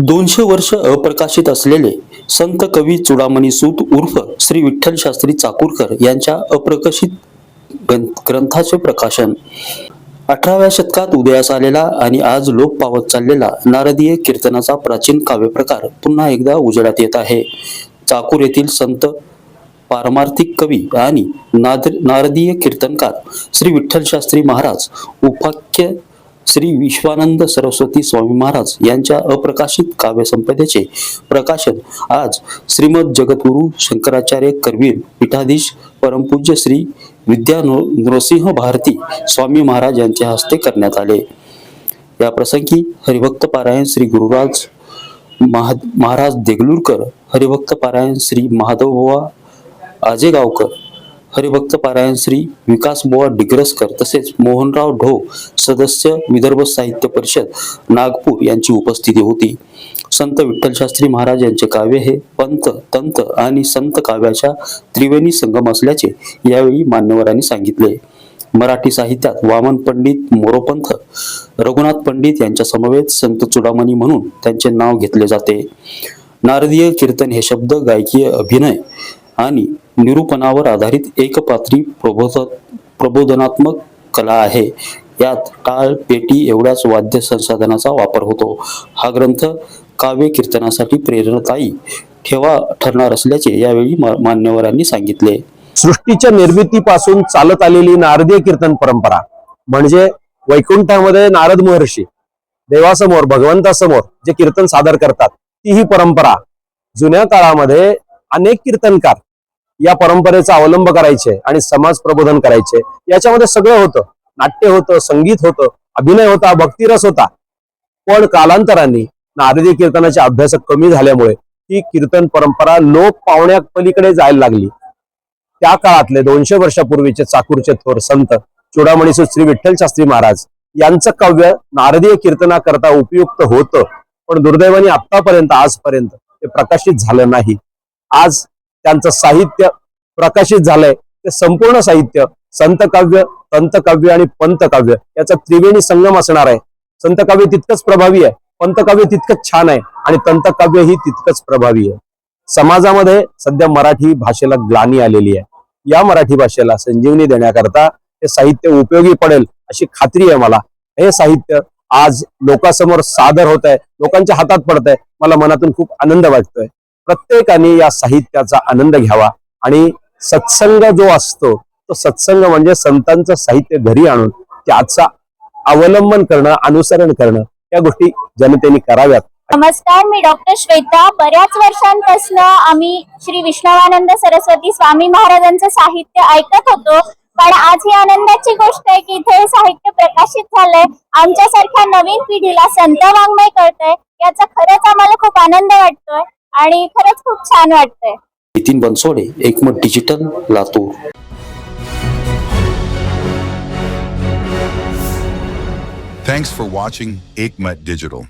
दोनशे वर्ष अप्रकाशित असलेले संत कवी चुडामणी सूत उर्फ श्री विठ्ठल शास्त्री चाकूरकर यांच्या अप्रकाशित ग्रंथाचे प्रकाशन. अठराव्या शतकात उदयास आलेला आणि आज लोप पावत चाललेला नारदीय कीर्तनाचा प्राचीन काव्यप्रकार पुन्हा एकदा उजेडात येत आहे. चाकूर येथील संत पारमार्थिक कवी आणि नाद नारदीय कीर्तनकार श्री विठ्ठल शास्त्री महाराज उपाख्य श्री विश्वानंद सरस्वती स्वामी महाराज यांच्या अप्रकाशित काव्यसंपदेचे प्रकाशन आज श्रीमद जगद्गुरु शंकराचार्य करवीर पीठाधीश परमपूज्य श्री विद्या नृसिंह भारती स्वामी महाराज यांच्या हस्ते करण्यात आले. या प्रसंगी हरिभक्त पारायण श्री गुरुराज महा महाराज देगलूरकर हरिभक्त पारायण श्री महादेवबुवा आजेगावकर हरिभक्त पारायण श्री विकासबुवा डिग्रसकर तसेच मोहनराव ढो सदस्य विदर्भ साहित्य परिषद नागपूर यांची उपस्थिती होती. संत विठ्ठल शास्त्री महाराज यांचे काव्य हे पंत तंत आणि संत काव्याच्या त्रिवेणी संगम असल्याचे यावेळी मान्यवरांनी सांगितले. मराठी साहित्यात वामन पंडित मोरोपंथ रघुनाथ पंडित यांच्या समवेत संत चुडामणी म्हणून त्यांचे नाव घेतले जाते. नारदीय कीर्तन हे शब्द गायकीय अभिनय आणि निरूपणावर आधारित एकपात्री प्रबोध प्रबोधनात्मक कला आहे. यात टाळ पेटी एवढ्याच वाद्य संसाधनाचा वापर होतो. हा ग्रंथ काव्य कीर्तनासाठी प्रेरणादायी ठेवा ठरणार असल्याचे यावेळी मान्यवरांनी सांगितले. सृष्टीच्या निर्मितीपासून चालत आलेली नारदीय कीर्तन परंपरा म्हणजे वैकुंठामध्ये नारद महर्षी देवासमोर भगवंतासमोर जे कीर्तन सादर करतात ती ही परंपरा जुन्या काळामध्ये अनेक कीर्तनकार या परंपरेचा अवलंब करायचे आणि समाज प्रबोधन करायचे. याच्यामध्ये सगळं होतं. नाट्य होतं संगीत होतं अभिनय होता भक्तिरस होता. पण कालांतराने नारदी कीर्तनाचे अभ्यास कमी झाल्यामुळे ही कीर्तन परंपरा लोक पावण्या पलीकडे जायला लागली. त्या काळातले दोनशे वर्षापूर्वीचे चाकूरचे थोर संत चुडामणी सु श्री विठ्ठल शास्त्री महाराज यांचं काव्य नारदीय कीर्तनाकरता उपयुक्त होतं. पण दुर्दैवाने आतापर्यंत आजपर्यंत ते प्रकाशित झालं नाही. आज त्यांचं साहित्य प्रकाशित झालंय. ते संपूर्ण साहित्य संत काव्य आणि पंतकाव्य याचा त्रिवेणी संगम असणार आहे. संतकाव्य तितकंच प्रभावी आहे. पंतकाव्य तितकंच छान आहे आणि तंतकाव्य ही तितकंच प्रभावी आहे. समाजामध्ये सध्या मराठी भाषेला ग्लानी आलेली आहे. या मराठी भाषेला संजीवनी देण्याकरता हे साहित्य उपयोगी पडेल अशी खात्री आहे मला. हे साहित्य आज लोकांसमोर सादर होत आहे लोकांच्या हातात पडत आहे मला मनातून खूप आनंद वाटतोय. प्रत्येकाने या साहित्याचा आनंद घ्यावा. आणि सत्संग जो असतो तो सत्संग म्हणजे संतांचं साहित्य घरी आणून त्याचा अवलंबन करणं अनुसरण करणं या गोष्टी जनतेने कराव्यात. नमस्कार मी डॉक्टर श्वेता. बऱ्याच वर्षांपासून आम्ही श्री विष्णवानंद सरस्वती स्वामी महाराजांचं साहित्य ऐकत होतो. पण आज ही आनंदाची गोष्ट आहे की इथे साहित्य प्रकाशित झालंय. आमच्यासारख्या नवीन पिढीला संत वाङ्मय कळतंय. याचा खरंच आम्हाला खूप आनंद वाटतोय. आणि खरंच खूप छान वाटतंय Nitin Bansode Ekmat digital Latur Thanks for watching Aikmat Digital.